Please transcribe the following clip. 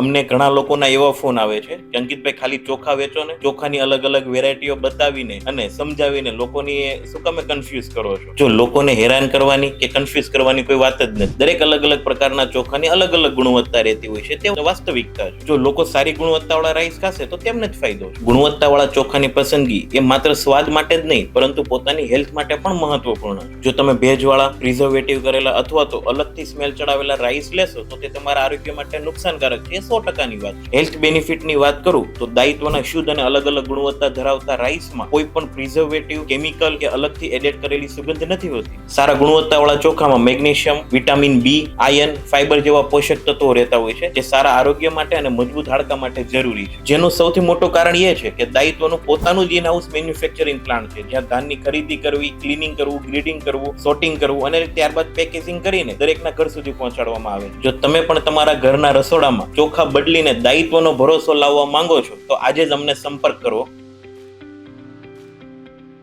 અમને ઘણા લોકોના એવા ફોન આવે છે કે અંકિતભાઈ ખાલી ચોખા વેચો ને, ચોખાની અલગ અલગ વેરાયટીઓ બતાવીને અને સમજાવીને લોકોની શું તમે કન્ફ્યુઝ કરો છો? જો લોકોને હેરાન કરવાની કે કન્ફ્યુઝ કરવાની કોઈ વાત જ નથી. દરેક અલગ અલગ પ્રકારના ચોખાની અલગ અલગ ગુણવત્તા રહેતી હોય છે તે વાસ્તવિકતા છે. જો લોકો સારી ગુણવત્તાવાળા રાઈસ ખાશે તો તેમને જ ફાયદો છે. ગુણવત્તાવાળા ચોખાની પસંદગી એ માત્ર સ્વાદ માટે જ નહીં, પરંતુ પોતાની હેલ્થ માટે પણ મહત્વપૂર્ણ જો તમે ભેજવાળા પ્રિઝર્વેટિવ કરેલા અથવા તો અલગથી સ્મેલ ચડાવેલા રાઈસ લેશો તો તે તમારા આરોગ્ય માટે નુકસાનકારક છે સો ટકાની વાત હેલ્થ બેનિફિટની વાત કરું, તો દાયિત્વના શુદ્ધ અને અલગ અલગ ગુણવત્તા ધરાવતા રાઈસમાં કોઈ પણ પ્રિઝર્વેટિવ કેમિકલ કે અલગથી એડેડ કરેલી સુગંધ નથી હોતી. સારા ગુણવત્તાવાળા ચોખામાં magnesium vitamin B iron fibre જેવા પોષક તત્વો રહેતા હોય છે, જે સારા આરોગ્ય માટે અને મજબૂત હાડકા માટે જરૂરી છે. જેનું સૌથી મોટું કારણ એ છે કે દાયિત્વનું પોતાનું જ ઇનહાઉસ મેન્યુફેક્ચરિંગ પ્લાન્ટ છે, જ્યાં ધાનની ખરીદી કરવી ક્લિનિંગ કરવું ગ્રીડિંગ કરવું સોર્ટિંગ કરવું અને ત્યારબાદ પેકેજિંગ કરીને દરેકના ઘર સુધી પહોંચાડવામાં આવે જો તમે પણ તમારા ઘરના રસોડામાં ચોખા બદલીને દાયિત્વનો ભરોસો લાવવા માંગો છો તો આજે જ અમને સંપર્ક કરો.